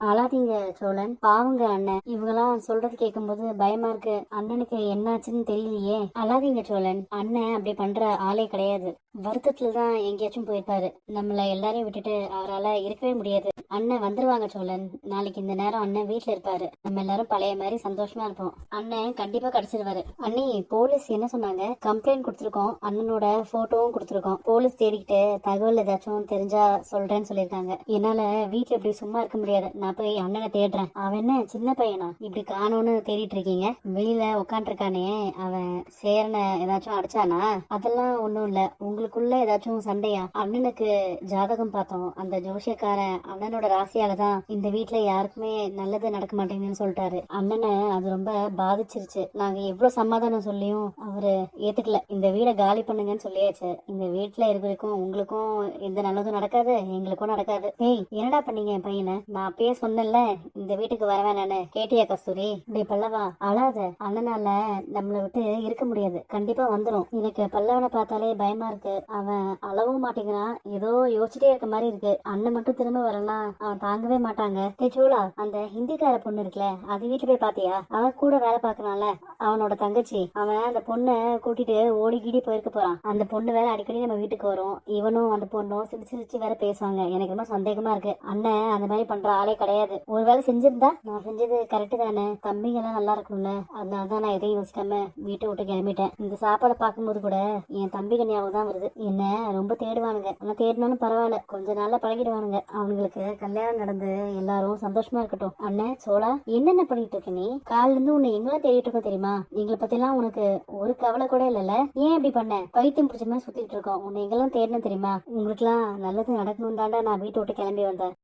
அழாதீங்க சோழன். பாவங்க அண்ணன். இவங்கெல்லாம் சொல்றது கேட்கும்போது பயமா இருக்கு. அண்ணனுக்கு என்னாச்சுன்னு தெரியலையே. அழாதீங்க சோழன். அண்ணன் அப்படி பண்ற ஆளே கிடையாது. வருத்தத்துல தான் எங்கேயாச்சும் போயிருப்பாரு. நம்மள எல்லாரையும் விட்டுட்டு அவரால இருக்கவே முடியாது. அண்ணன் வந்துருவாங்க சோழன். நாளைக்கு இந்த நேரம் அண்ணன் வீட்டுல இருப்பாரு. நம்ம எல்லாரும் பழைய மாதிரி சந்தோஷமா இருப்போம். அண்ணன் கண்டிப்பா கிடைச்சிருவாரு. அண்ணி போலீஸ் என்ன சொன்னாங்க? கம்ப்ளைண்ட் கொடுத்துருக்கோம். அண்ணனோட போட்டோவும் கொடுத்துருக்கோம். போலீஸ் தேடிக்கிட்டு தகவல் ஏதாச்சும் தெரிஞ்சா சொல்றேன்னு சொல்லியிருக்காங்க. என்னால வீட்டுல இப்படி சும்மா இருக்க முடியாது. நான் போய் அண்ணனை தேடுறேன். அவன் என்ன சின்ன பையனா? இப்படி காணோன்னு தேடிட்டு இருக்கீங்க? வெளியில உட்காந்துருக்கானே அவன் சேரனை ஏதாச்சும் அடிச்சானா? அதெல்லாம் ஒண்ணும் இல்ல. உங்களுக்குள்ள ஏதாச்சும் சண்டையா? அண்ணனுக்கு ஜாதகம் பார்த்தோம். அந்த ஜோஷியக்காரன் அண்ணனோட ராசியால தான் இந்த வீட்டுல யாருக்குமே நல்லது நடக்க மாட்டேங்குதுன்னு சொல்லிட்டாரு. அண்ணனை அது ரொம்ப பாதிச்சிருச்சு. நாங்க எவ்வளவு சமாதானம் சொல்லியும் அவரு ஏத்துக்கல. இந்த வீடை காலி பண்ணுங்கன்னு சொல்லியாச்சு. இந்த வீட்டுல இருக்கிறக்கும் உங்களுக்கும் எந்த நல்லதும் நடக்காது எங்களுக்கும் நடக்காது. ஏய் என்னடா பண்ணீங்க என் பையனை? நான் பேச சொன்னேன்ல இந்த வீட்டுக்கு வர நானு கேட்டியா கஸ்தூரி? இப்படி பல்லவா அழாத. அண்ணனால நம்மளை விட்டு இருக்க முடியாது. கண்டிப்பா வந்துடும் எனக்கு பல்லவனை பார்த்தாலே பயமா இருக்கு. அவன் அளவும் மாட்டேங்கிறான் ஏதோ யோசிச்சுட்டே இருக்க மாதிரி இருக்கு. அண்ணன் மட்டும் திரும்ப வரலாம் அவன் தாங்கவே மாட்டாங்க. டேய் சோலா அந்த ஹிந்திக்கார பொண்ணு இருக்குல்ல அது வீட்டுல போய் பாத்தியா? அவன் கூட வேலை பாக்குறான்ல அவனோட தங்கச்சி அவன் அந்த பொண்ணை கூட்டிட்டு ஓடி கீடி போயிருக்க போறான். அந்த பொண்ணு வேற அடிக்கடி நம்ம வீட்டுக்கு வரும். இவனும் அந்த பொண்ணும் சிரிச்சு சிரிச்சு வேற பேசுவாங்க. எனக்கு ரொம்ப சந்தேகமா இருக்கு. அண்ணன் அந்த மாதிரி பண்ற ஆளே கிடையாது. கிடையாது. ஒருவேளை செஞ்சிருந்தா நான் செஞ்சது கரெக்டு தானே. தம்பிங்க எல்லாம் நல்லா இருக்கும்ல. அதனாலதான் நான் எதையும் யோசிக்காம வீட்டை விட்டு கிளம்பிட்டேன். இந்த சாப்பாடை பார்க்கும்போது கூட என் தம்பிக்கு ஞாபகம் தான் வருது. என்ன ரொம்ப தேடுவானுங்க. ஆனா தேடினாலும் பரவாயில்ல. கொஞ்ச நாள்ல பழகிடுவானுங்க. அவனுங்களுக்கு கல்யாணம் நடந்து எல்லாரும் சந்தோஷமா இருக்கட்டும். அண்ணன் சோழா என்னென்ன பண்ணிட்டு இருக்க நீ? காலில இருந்து உன்னை எங்கெல்லாம் தேடிட்டு இருக்கோம் தெரியுமா? எங்களை பத்தி எல்லாம் உனக்கு ஒரு கவலை கூட இல்லைல்ல. ஏன் இப்படி பண்ண? பைத்தியம் பிடிச்ச மாதிரி சுத்திட்டு இருக்கோம். உன்னை எங்கெல்லாம் தேடணும் தெரியுமா? உங்களுக்கு எல்லாம் நல்லது நடக்கணும் தாண்டா நான் வீட்டை விட்டு கிளம்பி வந்தேன்.